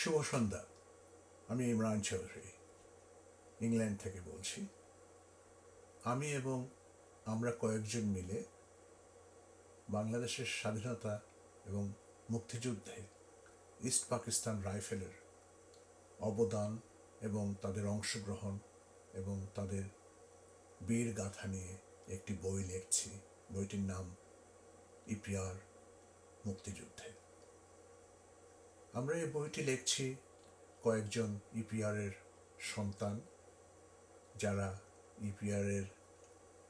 শুভ সন্ধ্যা। আমি ইমরান চৌধুরী, ইংল্যান্ড থেকে বলছি। আমি এবং আমরা কয়েকজন মিলে বাংলাদেশের স্বাধীনতা এবং মুক্তিযুদ্ধে ইস্ট পাকিস্তান রাইফেলের অবদান এবং তাদের অংশগ্রহণ এবং তাদের বীর গাথা নিয়ে একটি বই লিখছি। বইটির নাম ইপিআর মুক্তিযুদ্ধে। আমরা এই বইটি লিখছি কয়েকজন ইপিআরের সন্তান যারা ইপিআরের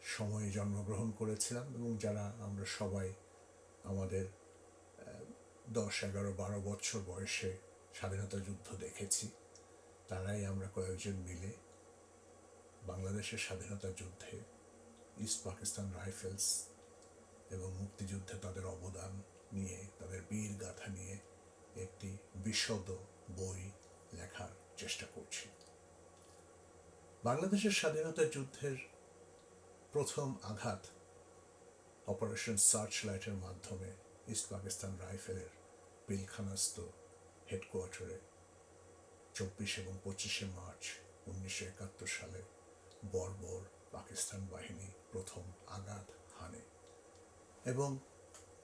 সময়ে জন্মগ্রহণ করেছিলাম এবং যারা আমরা সবাই আমাদের দশ, এগারো, বারো বছর বয়সে স্বাধীনতা যুদ্ধ দেখেছি। তারাই আমরা কয়েকজন মিলে বাংলাদেশের স্বাধীনতা যুদ্ধে ইস্ট পাকিস্তান রাইফেলস এবং মুক্তিযুদ্ধে তাদের অবদান নিয়ে, তাদের বীর গাথা নিয়ে একটি বিশদ বই লেখার চেষ্টা করছি। বাংলাদেশের স্বাধীনতা যুদ্ধের প্রথম আঘাত অপারেশন সার্চ লাইটের মাধ্যমে ইস্ট পাকিস্তান রাইফেলের পিলখানাস্ত হেডকোয়ার্টারে চব্বিশ এবং পঁচিশে মার্চ উনিশশো একাত্তর সালে বর্বর পাকিস্তান বাহিনী প্রথম আঘাত হানে এবং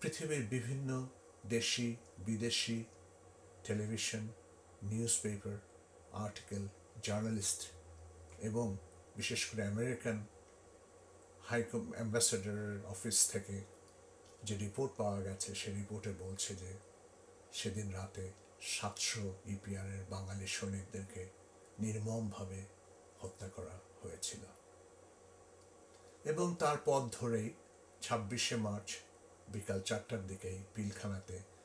পৃথিবীর বিভিন্ন দেশি, বিদেশি television news paper article journalist এবং বিশেষ করে আমেরিকান হাই অ্যাম্বাসেডারের অফিস থেকে যে রিপোর্ট পাওয়া গেছে, সে রিপোর্টে বলছে যে সেদিন রাতে সাতশো ইপিআরের বাঙালি সৈনিকদেরকে নির্মমভাবে হত্যা করা হয়েছিল। এবং তার পথ ধরেই ছাব্বিশে মার্চ বিকাল চারটার দিকেই পিলখানাতে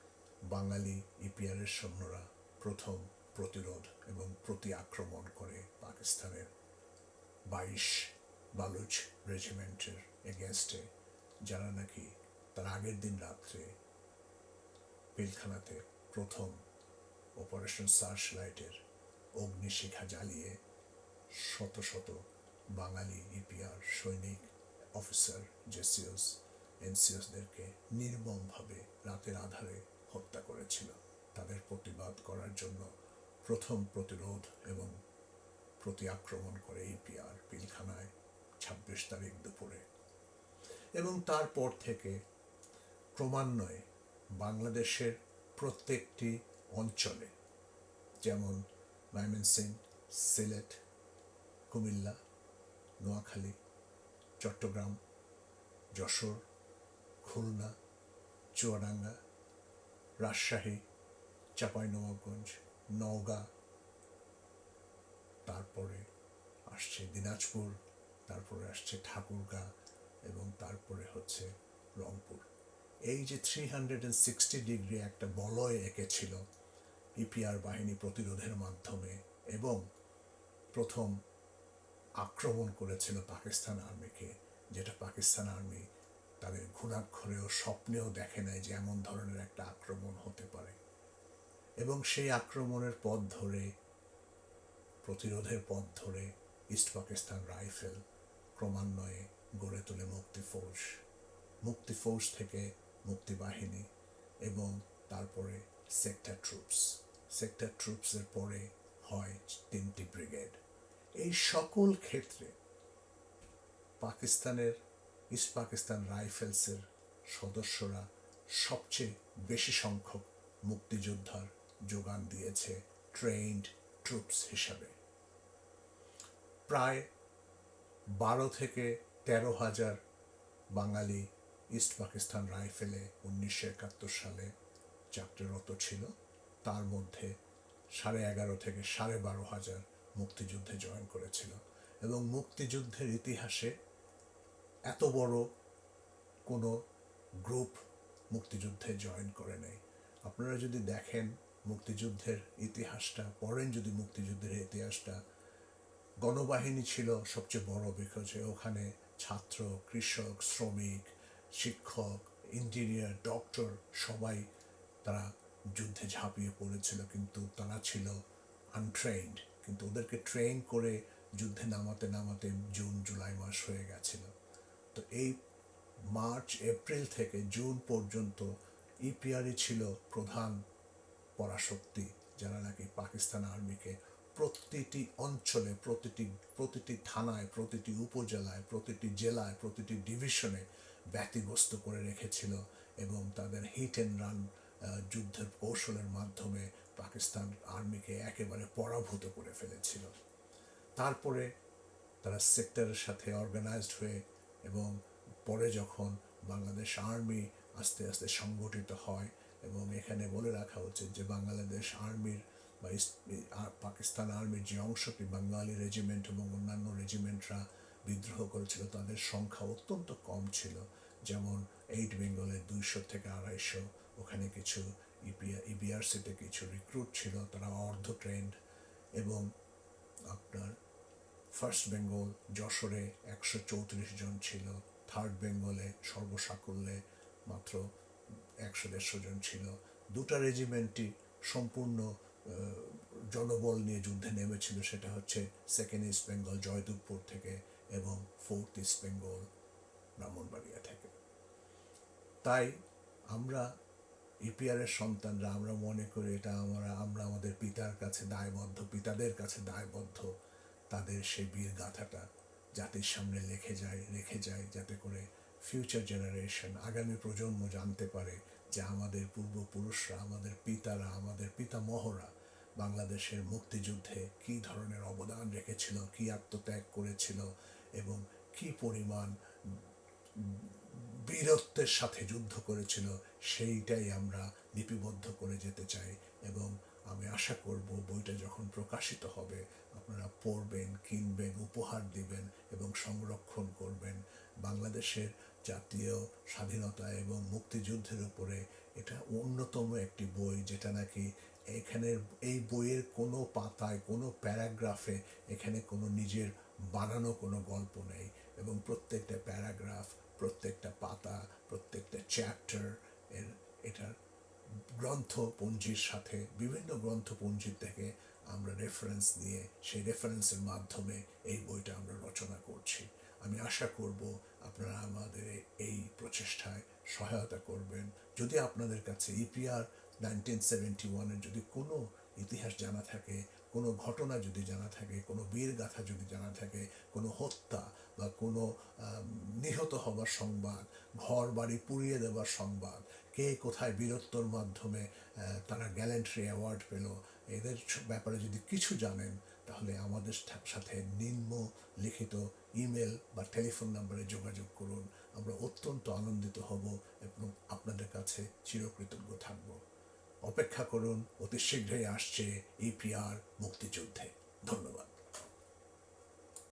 বাঙালি ইপিআরের সৈন্যরা প্রথম প্রতিরোধ এবং প্রতি আক্রমণ করে পাকিস্তানের বাইশ বালুচ রেজিমেন্টের এগেনস্টে যারা নাকি তার আগের দিন রাত্রে পিলখানাতে প্রথম অপারেশন সার্চ লাইটের অগ্নিশিখা জ্বালিয়ে শত শত বাঙালি ইপিআর সৈনিক, অফিসার, জেসিওস, এনসিওসদেরকে নির্মমভাবে রাতের আধারে হত্যা করেছিল। তাদের প্রতিবাদ করার জন্য প্রথম প্রতিরোধ এবং প্রতি আক্রমণ করে ইপিআর পিলখানায় ছাব্বিশ তারিখ দুপুরে। এবং তারপর থেকে ক্রমান্বয়ে বাংলাদেশের প্রত্যেকটি অঞ্চলে, যেমন ময়মনসিং সিলেট, কুমিল্লা, নোয়াখালী, চট্টগ্রাম, যশোর, খুলনা, চুয়াডাঙ্গা রাজশাহী, চাঁপাইনবাবগঞ্জ, নওগাঁ, তারপরে আসছে দিনাজপুর, তারপরে আসছে ঠাকুরগাঁ এবং তারপরে হচ্ছে রংপুর। এই যে three hundred and sixty degree একটা বলয় এঁকেছিল ইপিআর বাহিনী প্রতিরোধের মাধ্যমে এবং প্রথম আক্রমণ করেছিল পাকিস্তান আর্মিকে, যেটা পাকিস্তান আর্মি তাদের ঘুণাক্ষরেও স্বপ্নেও দেখে নেয় যে এমন ধরনের একটা আক্রমণ হতে পারে। এবং সেই আক্রমণের পথ ধরে, প্রতিরোধের পথ ধরে ইস্ট পাকিস্তান রাইফেল ক্রমান্বয়ে গড়ে তোলে মুক্তি ফৌজ মুক্তি ফৌজ থেকে মুক্তি বাহিনী এবং তারপরে সেক্টর ট্রুপস। সেক্টর ট্রুপসের পরে হয় তিনটি ব্রিগেড। এই সকল ক্ষেত্রে পাকিস্তানের ইস্ট পাকিস্তান রাইফেলসের সদস্যরা সবচেয়ে বেশি সংখ্যক মুক্তিযোদ্ধার যোগান দিয়েছে ট্রেন্ড ট্রুপস হিসাবে। প্রায় বারো থেকে তেরো হাজার বাঙালি ইস্ট পাকিস্তান রাইফেলে উনিশশো একাত্তর সালে চাকরিরত ছিল। তার মধ্যে সাড়ে এগারো থেকে সাড়ে বারো হাজার মুক্তিযুদ্ধে জয়েন করেছিল। এবং মুক্তিযুদ্ধের ইতিহাসে এত বড় কোনো গ্রুপ মুক্তিযুদ্ধে জয়েন করে নেই। আপনারা যদি দেখেন মুক্তিযুদ্ধের ইতিহাসটা, পড়েন যদি মুক্তিযুদ্ধের ইতিহাসটা, গণবাহিনী ছিল সবচেয়ে বড় বিকজে ওখানে ছাত্র, কৃষক, শ্রমিক, শিক্ষক ইঞ্জিনিয়ার ডক্টর সবাই তারা যুদ্ধে ঝাঁপিয়ে পড়েছিল কিন্তু তারা ছিল আনট্রেন্ড কিন্তু ওদেরকে ট্রেন করে যুদ্ধে নামাতে নামাতে জুন, জুলাই মাস হয়ে গেছিল। তো এই মার্চ, এপ্রিল থেকে জুন পর্যন্ত ইপিআরই ছিল প্রধান পরাশক্তি, যারা নাকি পাকিস্তান আর্মিকে প্রতিটি অঞ্চলে, প্রতিটি প্রতিটি থানায়, প্রতিটি উপজেলায়, প্রতিটি জেলায়, প্রতিটি ডিভিশনে ব্যতিগ্রস্ত করে রেখেছিল এবং তাদের হিট অ্যান্ড রান যুদ্ধের কৌশলের মাধ্যমে পাকিস্তান আর্মিকে একেবারে পরাভূত করে ফেলেছিল। তারপরে তারা সেক্টরের সাথে অর্গানাইজড হয়ে এবং পরে যখন বাংলাদেশ আর্মি আস্তে আস্তে সংগঠিত হয় এবং এখানে বলে রাখা উচিত যে বাংলাদেশ আর্মির বা পাকিস্তান আর্মির যে অংশটি বাঙালি রেজিমেন্ট এবং অন্যান্য রেজিমেন্টরা বিদ্রোহ করেছিল, তাদের সংখ্যা অত্যন্ত কম ছিল। যেমন এইট বেঙ্গলের দুইশো থেকে আড়াইশো, ওখানে কিছু ইপিআর ইবিআরসিতে কিছু রিক্রুট ছিল, তারা অর্ধ ট্রেন্ড এবং আপনার ফার্স্ট বেঙ্গল যশোরে একশো চৌত্রিশ জন ছিল। থার্ড বেঙ্গলে সর্বসাকুল্যে মাত্র একশো দেড়শো জন ছিল। দুটা রেজিমেন্টই সম্পূর্ণ জনবল নিয়ে যুদ্ধে নেমেছিল। সেটা হচ্ছে সেকেন্ড ইস্ট বেঙ্গল জয়দুরপুর থেকে এবং ফোর্থ ইস্ট বেঙ্গল ব্রাহ্মণবাড়িয়া থেকে। তাই আমরা ইপিআরের সন্তানরা, আমরা মনে করি এটা আমরা আমরা আমাদের পিতার কাছে দায়বদ্ধ, পিতাদের কাছে দায়বদ্ধ। তাদের সেই বীর গাথাটা জাতির সামনে লেখে যায়, রেখে যায়, যাতে করে ফিউচার জেনারেশন আগামী প্রজন্ম জানতে পারে যে আমাদের পূর্বপুরুষরা, আমাদের পিতারা, আমাদের পিতামহরা বাংলাদেশের মুক্তিযুদ্ধে কি ধরনের অবদান রেখেছিল, কী আত্মত্যাগ করেছিল এবং কি পরিমাণ বীরত্বের সাথে যুদ্ধ করেছিল, সেইটাই আমরা লিপিবদ্ধ করে যেতে চাই এবং আমি আশা করব বইটা যখন প্রকাশিত হবে, আপনারা পড়বেন, কিনবেন, উপহার দিবেন এবং সংরক্ষণ করবেন। বাংলাদেশের জাতীয় স্বাধীনতা এবং মুক্তিযুদ্ধের উপরে এটা অন্যতম একটি বই যেটা নাকি এখানের এই বইয়ের কোনো পাতায়, কোনো প্যারাগ্রাফে এখানে কোনো নিজের বানানো কোনো গল্প নেই এবং প্রত্যেকটা প্যারাগ্রাফ, প্রত্যেকটা পাতা, প্রত্যেকটা চ্যাপ্টার এর এটার গ্রন্থপঞ্জির সাথে, বিভিন্ন গ্রন্থপঞ্জির থেকে আমরা রেফারেন্স নিয়ে সেই রেফারেন্সের মাধ্যমে এই বইটা আমরা রচনা করছি। আমি আশা করব আপনারা আমাদের এই প্রচেষ্টায় সহায়তা করবেন। যদি আপনাদের কাছে ইপিআর নাইনটিন সেভেন্টি ওয়ানের যদি কোনো ইতিহাস জানা থাকে, কোনো ঘটনা যদি জানা থাকে, কোনো বীর গাথা যদি জানা থাকে, কোনো হত্যা বা কোনো নিহত হবার সংবাদ ঘর বাড়ি পুড়িয়ে দেওয়ার সংবাদ, কে কোথায় বীরত্বর মাধ্যমে তারা গ্যালেন্ট্রি অ্যাওয়ার্ড পেল, এদের ব্যাপারে যদি কিছু জানেন, তাহলে আমাদের সাথে নিম্ন লিখিত ইমেল বা টেলিফোন নাম্বারে যোগাযোগ করুন। আমরা অত্যন্ত আনন্দিত হব এবং আপনাদের কাছে চিরকৃতজ্ঞ থাকব। অপেক্ষা করুন, অতি শীঘ্রই আসছে ইপিআর মুক্তিযুদ্ধে। ধন্যবাদ।